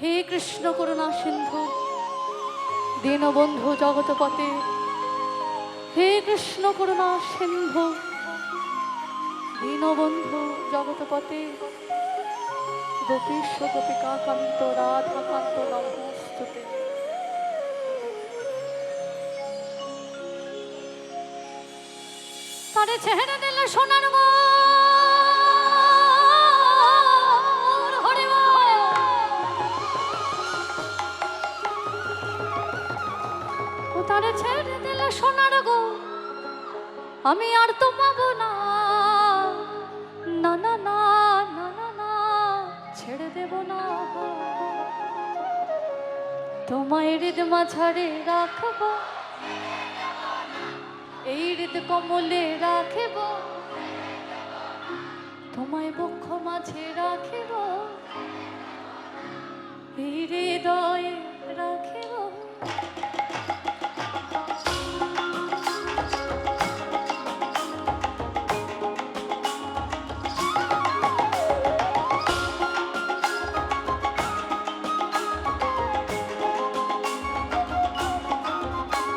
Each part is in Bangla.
হে কৃষ্ণ করুণা সিন্ধু, দীনবন্ধু জগতপতে হে কৃষ্ণ করুণা সিন্ধু, দীনবন্ধু জগতপতে গোপীশ গোপিকা কান্ত রাধা কান্ত নমস্তুতে তারে ছেড়ে দিল সোনার মোর। তারে ছেড়ে দিলে সোনার গো। আমি আর তো পাবো না। না না না না না না, ছেড়ে দেব না তোমায় হৃদ মাঝারে রাখব। এই হৃদ কমলে রাখিব। তোমায় বক্ষ মাঝে রাখিব। এই হৃদয়ে রাখিব।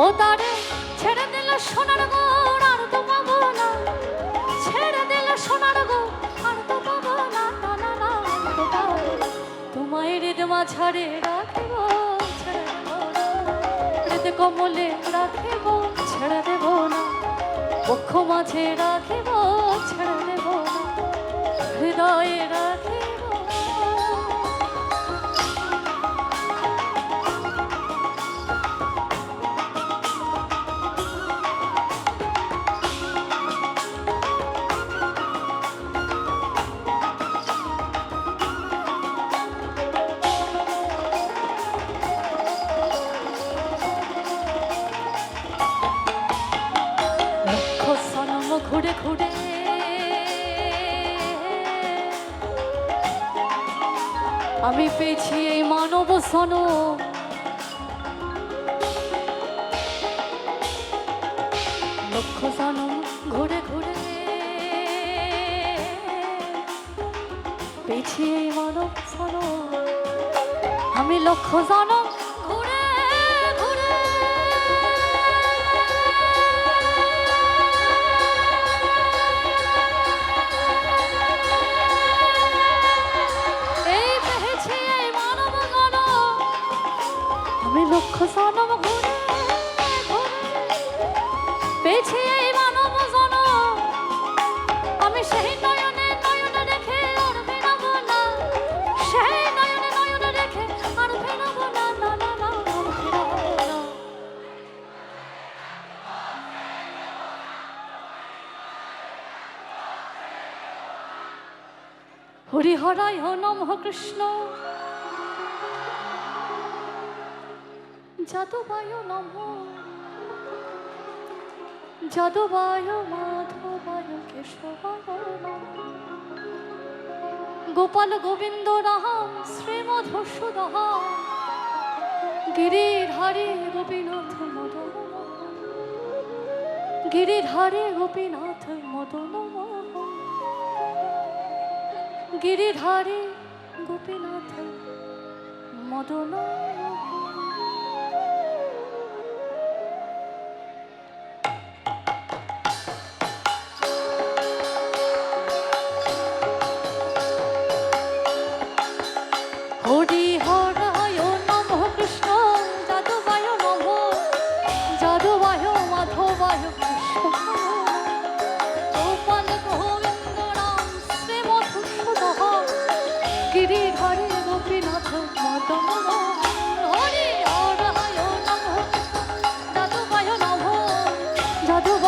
ও তারে, ছেড়ে দিল সোনার গোড় আর তো পাবো না ছেড়ে দিল সোনার গোড় আর তো পাবো না না না না তো পাবো। তোমায় হৃদ মাঝারে রাখিব, ছেড়ে দেব না হৃদ কমলে রাখিব, ছেড়ে দেব না বক্ষ মাঝে রাখিব, ছেড়ে আমি পেয়েছি এই মানব সন লক্ষ সনম ঘুরে ঘুরে। পেয়েছি এই মানব সন আমি লক্ষ্য জনম আমি লক্ষ জনম ঘুরে পেয়েছি এই মানব জন আমি সেই নয়নে নয়নে রেখে আর ফেরাবো না। সেই নয়নে নয়নে রেখে আর ফেরাবো না না না না হরিহরায় নমঃ কৃষ্ণ যাদবায় নম যাদবায় মাধবায় কেশবায় নম গোপাল গোবিন্দ রাম শ্রীমধুসূদহ গিরিধারী গোপীনাথ মদন গিরিধারী গোপীনাথ মদন গিরিধারী গোপীনাথ মদন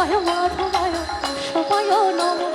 সময় নম।